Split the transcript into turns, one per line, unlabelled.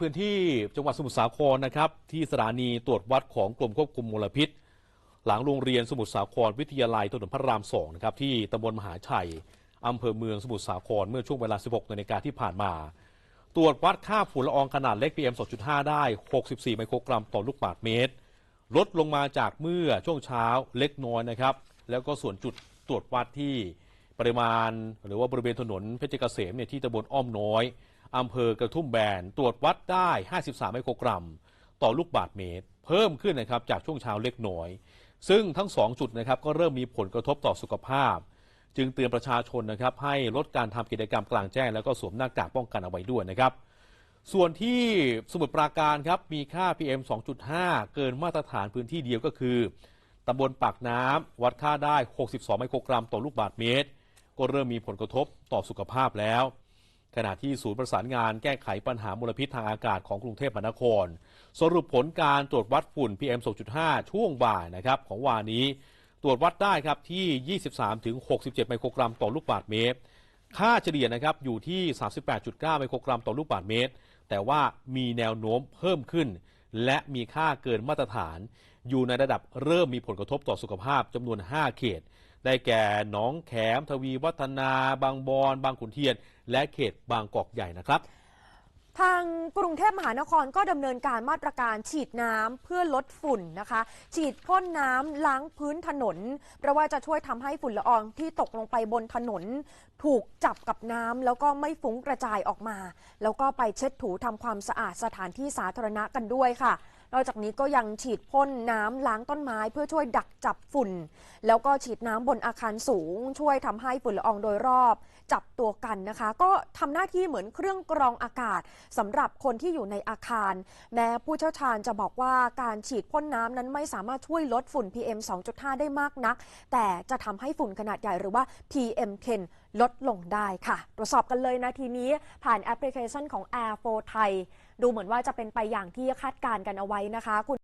พื้นที่จังหวัดสมุทรสาครนะครับ ที่สถานีตรวจวัดของกรมควบคุมมลพิษ หลังโรงเรียนสมุทรสาครวิทยาลัยถนนพระรามสองนะครับที่ตำบลมหาชัยอำเภอเมืองสมุทรสาครเมื่อช่วงเวลา 16นาฬิกาที่ผ่านมา ตรวจวัดค่าฝุ่นละอองขนาดเล็ก PM 2.5 ได้ 64 ไมโครกรัมต่อลูกบาศก์เมตร ลดลงมาจากเมื่อช่วงเช้าเล็กน้อยนะครับ แล้วก็ส่วนจุดตรวจวัดที่ ปริมาณ หรือว่าบริเวณถนนเพชรเกษมเนี่ยที่ตำบลอ้อมน้อยอำเภอกระทุ่มแบนตรวจวัดได้ 53 ไมโครกรัม ต่อลูกบาศก์เมตร เพิ่มขึ้นนะครับจากช่วงเช้าเล็กน้อย ซึ่งทั้ง 2 จุดนะครับก็เริ่มมีผลกระทบต่อสุขภาพ จึงเตือนประชาชนนะครับให้ลดการทำกิจกรรมกลางแจ้ง แล้วก็สวมหน้ากากป้องกันเอาไว้ด้วยนะครับ ส่วนที่สมุทรปราการครับมีค่า PM 2.5 เกินมาตรฐานพื้นที่เดียวก็คือตำบลปากน้ำวัดค่าได้ 62 ไมโครกรัมต่อลูกบาศก์เมตร ก็เริ่มมีผลกระทบต่อสุขภาพแล้ว ขณะที่ศูนย์ประสานงานแก้ไขปัญหามลพิษทางอากาศของกรุงเทพมหานคร สรุปผลการตรวจวัดฝุ่น PM 2.5 ช่วงบ่ายนะครับของวานนี้ ตรวจวัดได้ครับที่ 23-67 ไมโครกรัมต่อลูกบาศก์เมตร ค่าเฉลี่ยนะครับอยู่ที่ 38.9 ไมโครกรัมต่อลูกบาศก์เมตร แต่ว่ามีแนวโน้มเพิ่มขึ้น และมีค่าเกินมาตรฐาน อยู่ในระดับเริ่มมีผลกระทบต่อสุขภาพจำนวน 5 เขต ได้แก่หนองแขม ทวีวัฒนา บางบอนบางขุนเทียน และเขตบางกอกใหญ่นะครับ
ทางกรุงเทพมหานครก็ดำเนินการมาตรการฉีดน้ำเพื่อลดฝุ่นนะคะ ฉีดพ่นน้ำล้างพื้นถนน เพราะว่าจะช่วยทำให้ฝุ่นละอองที่ตกลงไปบนถนน ถูกจับกับน้ำแล้วก็ไม่ฟุ้งกระจายออกมา แล้วก็ไปเช็ดถูทำความสะอาดสถานที่สาธารณะกันด้วยค่ะ นอกจากนี้ก็ยังฉีดพ่นน้ำล้างต้นไม้ เพื่อช่วยดักจับฝุ่น แล้วก็ฉีดน้ำบนอาคารสูง ช่วยทำให้ฝุ่นละอองโดยรอบ จับตัวกันนะคะ ก็ทำหน้าที่เหมือนเครื่องกรองอากาศสำหรับคนที่อยู่ในอาคาร แม้ผู้เชี่ยวชาญจะบอกว่าการฉีดพ่นน้ำนั้นไม่สามารถช่วยลดฝุ่น PM 2.5 ได้มากนัก แต่จะทำให้ฝุ่นขนาดใหญ่หรือว่า PM10 ลดลงได้ค่ะ ตรวจสอบกันเลยนะทีนี้ผ่านแอปพลิเคชันของ Air 4 ไทย ดูเหมือนว่าจะเป็นไปอย่างที่คาดการณ์กันเอาไว้นะคะคุณ